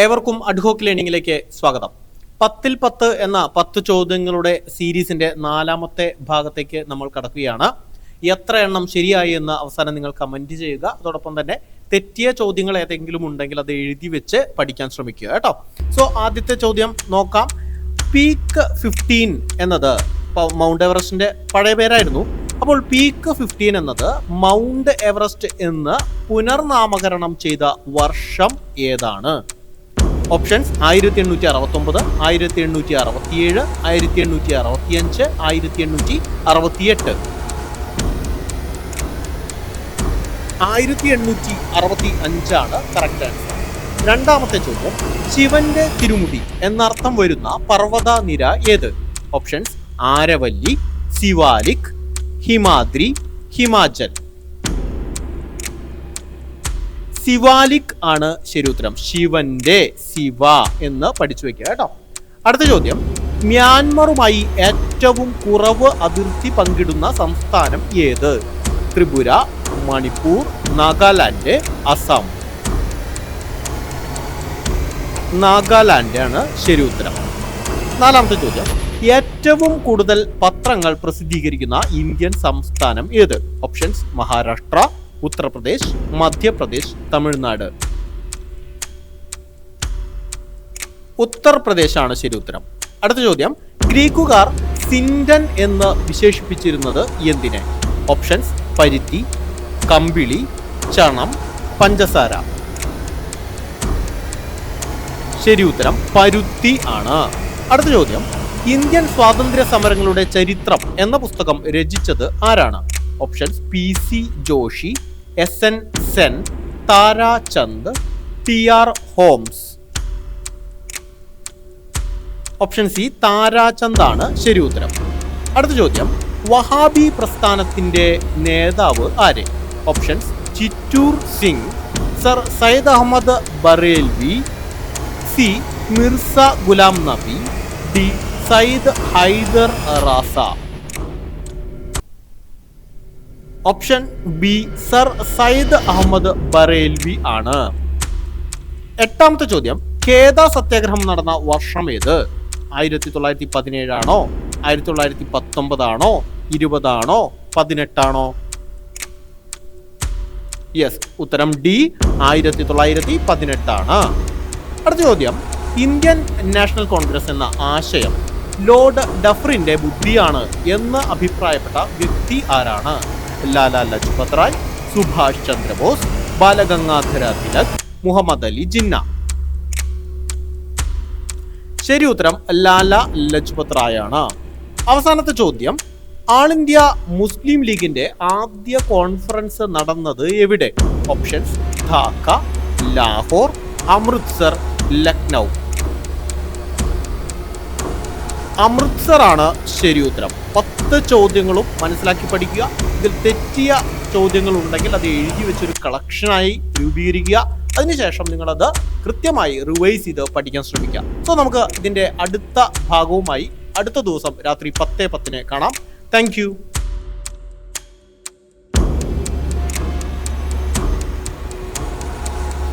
ഏവർക്കും അഡ്ഹോക്ക് ലേണിംഗിലേക്ക് സ്വാഗതം. പത്തിൽ പത്ത് എന്ന പത്ത് ചോദ്യങ്ങളുടെ സീരീസിന്റെ നാലാമത്തെ ഭാഗത്തേക്ക് നമ്മൾ കടക്കുകയാണ്. എത്ര എണ്ണം ശരിയായി എന്ന് അവസാനം നിങ്ങൾ കമന്റ് ചെയ്യുക. അതോടൊപ്പം തന്നെ തെറ്റിയ ചോദ്യങ്ങൾ ഏതെങ്കിലും ഉണ്ടെങ്കിൽ അത് എഴുതി വെച്ച് പഠിക്കാൻ ശ്രമിക്കുക കേട്ടോ. സോ ആദ്യത്തെ ചോദ്യം നോക്കാം. പീക്ക് ഫിഫ്റ്റീൻ എന്നത് മൗണ്ട് എവറസ്റ്റിന്റെ പഴയ പേരായിരുന്നു. അപ്പോൾ പീക്ക് ഫിഫ്റ്റീൻ എന്നത് മൗണ്ട് എവറസ്റ്റ് എന്ന് പുനർനാമകരണം ചെയ്ത വർഷം ഏതാണ്? ഓപ്ഷൻസ് ആയിരത്തി എണ്ണൂറ്റി അറുപത്തി ഒമ്പത് ആയിരത്തി എണ്ണൂറ്റി അറുപത്തിയേഴ് ആയിരത്തി എണ്ണൂറ്റി അറുപത്തി അഞ്ച് ആയിരത്തി എണ്ണൂറ്റി അറുപത്തിയെട്ട് ആയിരത്തി എണ്ണൂറ്റി അറുപത്തി അഞ്ചാണ് കറക്റ്റ് ആൻസർ രണ്ടാമത്തെ ചോദ്യം ശിവന്റെ തിരുമുടി എന്നർത്ഥം വരുന്ന പർവത നിര ഏത്? ഓപ്ഷൻസ് ആരവല്ലി ശിവാലിക് ഹിമാദ്രി ഹിമാചൽ. സിവാലിക് ആണ് ശരിയുത്തരം. ശിവന്റെ ശിവ എന്ന് പഠിച്ചു വെക്കുക കേട്ടോ. അടുത്ത ചോദ്യം. മ്യാൻമറുമായി ഏറ്റവും കുറവ് അതിർത്തി പങ്കിടുന്ന സംസ്ഥാനം ഏത്? ത്രിപുര മണിപ്പൂർ നാഗാലാൻഡ് അസം നാഗാലാൻഡ് ആണ് ശരി ഉത്തരം നാലാമത്തെ ചോദ്യം. ഏറ്റവും കൂടുതൽ പത്രങ്ങൾ പ്രസിദ്ധീകരിക്കുന്ന ഇന്ത്യൻ സംസ്ഥാനം ഏത്? ഓപ്ഷൻസ് മഹാരാഷ്ട്ര ഉത്തർപ്രദേശ് മധ്യപ്രദേശ് തമിഴ്നാട്. ഉത്തർപ്രദേശാണ് ശരി ഉത്തരം. അടുത്ത ചോദ്യം ഗ്രീക്കുകാർ സിൻഡൻ എന്ന് വിശേഷിപ്പിച്ചിരുന്നത് എന്തിനെ? ഓപ്ഷൻസ് പരുത്തി കമ്പിളി ചണം പഞ്ചസാര. ശരി ഉത്തരം പരുത്തി ആണ്. അടുത്ത ചോദ്യം ഇന്ത്യൻ സ്വാതന്ത്ര്യ സമരങ്ങളുടെ ചരിത്രം എന്ന പുസ്തകം രചിച്ചത് ആരാണ്? Options P C Joshi S N Sen Tarachand T R Holmes option C Tarachand ആണ് ശരി ഉത്തരം. അടുത്ത ചോദ്യം വഹാബി പ്രസ്ഥാനത്തിന്റെ നേതാവ് ആര്? Options Chittur Singh sir Sayyid Ahmad Barelvi C Mirza Ghulam Nabi D Sayyid Haidar Raza. Option B sir Sayyid Ahmad Barelvi ആണ്. എട്ടാമത്തെ ചോദ്യം ഖേദ സത്യാഗ്രഹം നടന്ന വർഷം ഏത്? ആയിരത്തി തൊള്ളായിരത്തി പതിനേഴാണോ ആയിരത്തി തൊള്ളായിരത്തി പത്തൊമ്പതാണോ ഇരുപതാണോ? പതിനെട്ടാണോ? യെസ് ഉത്തരം ഡി ആയിരത്തി തൊള്ളായിരത്തി പതിനെട്ടാണ് അടുത്ത ചോദ്യം ഇന്ത്യൻ നാഷണൽ കോൺഗ്രസ് എന്ന ആശയം ലോർഡ് ഡഫറിന്റെ ബുദ്ധിയാണ് എന്ന് അഭിപ്രായപ്പെട്ട വ്യക്തി ആരാണ്? ലാല ലജ്പത് റായ് സുഭാഷ് ചന്ദ്രബോസ് ബാലഗംഗാധര തിലക് മുഹമ്മദ് അലി ജിന്ന. ശരി ഉത്തരം ലാല ലജ്പത് റായ് ആണ് അവസാനത്തെ ചോദ്യം ആൾ ഇന്ത്യ മുസ്ലിം ലീഗിന്റെ ആദ്യ കോൺഫറൻസ് നടന്നത് എവിടെ? ഓപ്ഷൻസ് ധാക്ക ലാഹോർ അമൃത്സർ ലക്നൗ. അമൃത്സർ ആണ് ശരി ഉത്തരം. പത്ത് ചോദ്യങ്ങളും മനസ്സിലാക്കി പഠിക്കുക. ഇതിൽ തെറ്റിയ ചോദ്യങ്ങൾ ഉണ്ടെങ്കിൽ അത് എഴുതി വെച്ചൊരു കളക്ഷനായി രൂപീകരിക്കുക. അതിനുശേഷം നിങ്ങളത് കൃത്യമായി റിവൈസ് ചെയ്ത് പഠിക്കാൻ ശ്രമിക്കുക. സോ നമുക്ക് ഇതിന്റെ അടുത്ത ഭാഗവുമായി അടുത്ത ദിവസം രാത്രി പത്തേ പത്തിന് കാണാം. താങ്ക്